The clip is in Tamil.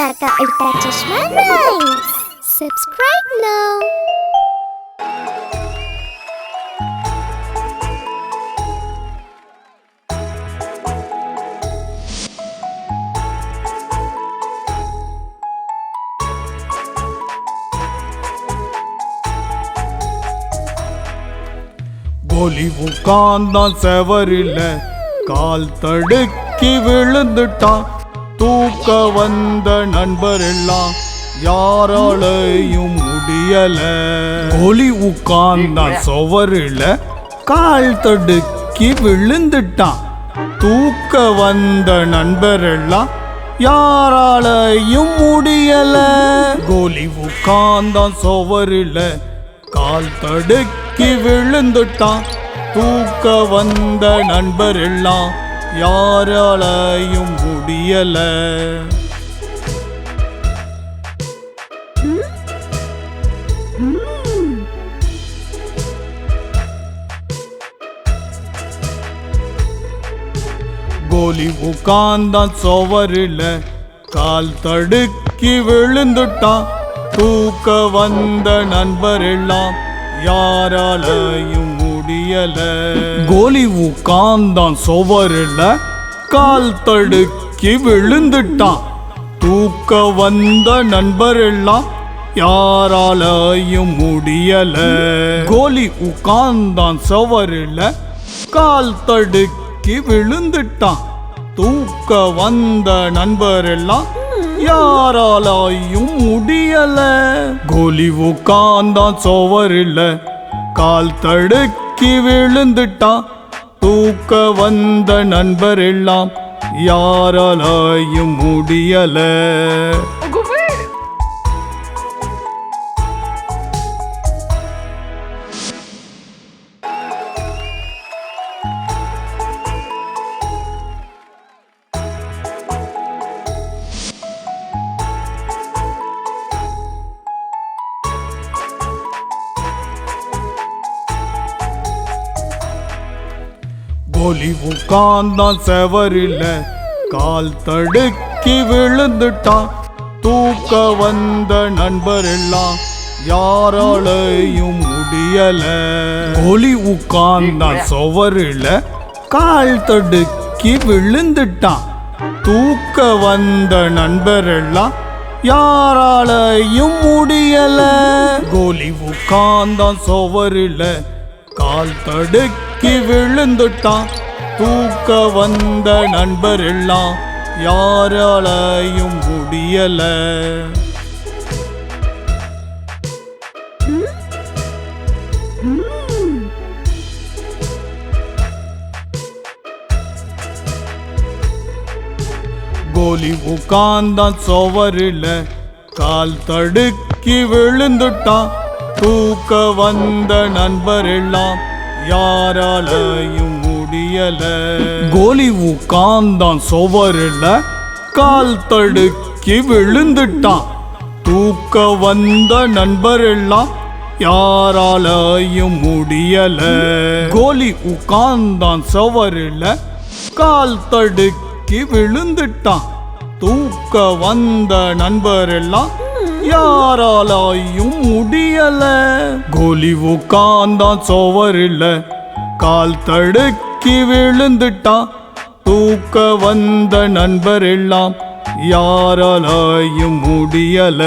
Tarka Ultra Chashma Rhymes. Subscribe now. கோலி உட்கார்ந்தான் செவரில் கால் தடுக்கி விழுந்துட்டான் தூக்க வந்த நண்பர் எல்லாம் யாராலையும் முடியல. கோலி உட்கார்ந்தான் சுவருல கால் தடுக்கி விழுந்துட்டான். தூக்க வந்த நண்பர் எல்லாம் யாராலையும் முடியல. கோலி உட்கார்ந்தான் சுவருல கால் தடுக்கி விழுந்துட்டான். தூக்க வந்த நண்பர் எல்லாம் யாராலையும் முடியல. கோலி உட்கார்ந்தான் சுவரில். கால் தடுக்கி விழுந்துட்டான். தூக்க வந்த நண்பர் எல்லாம் யாராலையும் முடியல. கோலி உட்கார்ந்தான் சுவருல. கால் தடுக்கி விழுந்துட்டான். தூக்க வந்த நண்பர் எல்லாம் யாராலையும் முடியல. கோலி உட்கார்ந்தான் சுவருல. கால் தடுக்கி விழுந்துட்டான். தூக்க வந்த நண்பர் எல்லாம் யாராலையும் முடியல. கோலி உட்கார்ந்தான் சுவரில். கால் தடுக்கி தூக்கி விழுந்துட்டான். தூக்க வந்த நண்பர் எல்லாம் யாராலாயும் முடியல. கோலி உட்கார்ந்தான் செவரில். கால் தடுக்கி விழுந்துட்டான். தூக்க வந்த நண்பர் எல்லாம் யாராலையும் முடியல. கோலி உட்கார்ந்தான் சுவரில். கால் தடுக்கி விழுந்துட்டான். தூக்க வந்த நண்பர் எல்லாம் யாராலையும் முடியல. கோலி உட்கார்ந்தான் சுவரில். கால் தடுக்கி விழுந்துட்டான். தூக்க வந்த நண்பர் எல்லாம் யாராலையும் முடியல. கோலி உட்கார்ந்தான் சுவரில். கால் தடுக்கி விழுந்துட்டான். தூக்க வந்த நண்பர் எல்லாம் யாராலையும் முடியல. கோலி உட்கார்ந்தான் சுவரில் கால் தடுக்கி விழுந்துட்டான். தூக்க வந்த நண்பரெல்லாம் யாராலையும் முடியல. கோலி உட்கார்ந்தான் சுவரில் கால் தடுக்கி விழுந்துட்டான். தூக்க வந்த நண்பர் எல்லாம் யாராலையும் முடியல. கோலி உட்கார்ந்தான் சுவரில் கால் தடுக்கி விழுந்துட்டான். தூக்க வந்த நண்பர் எல்லாம் யாராலையும் முடியல.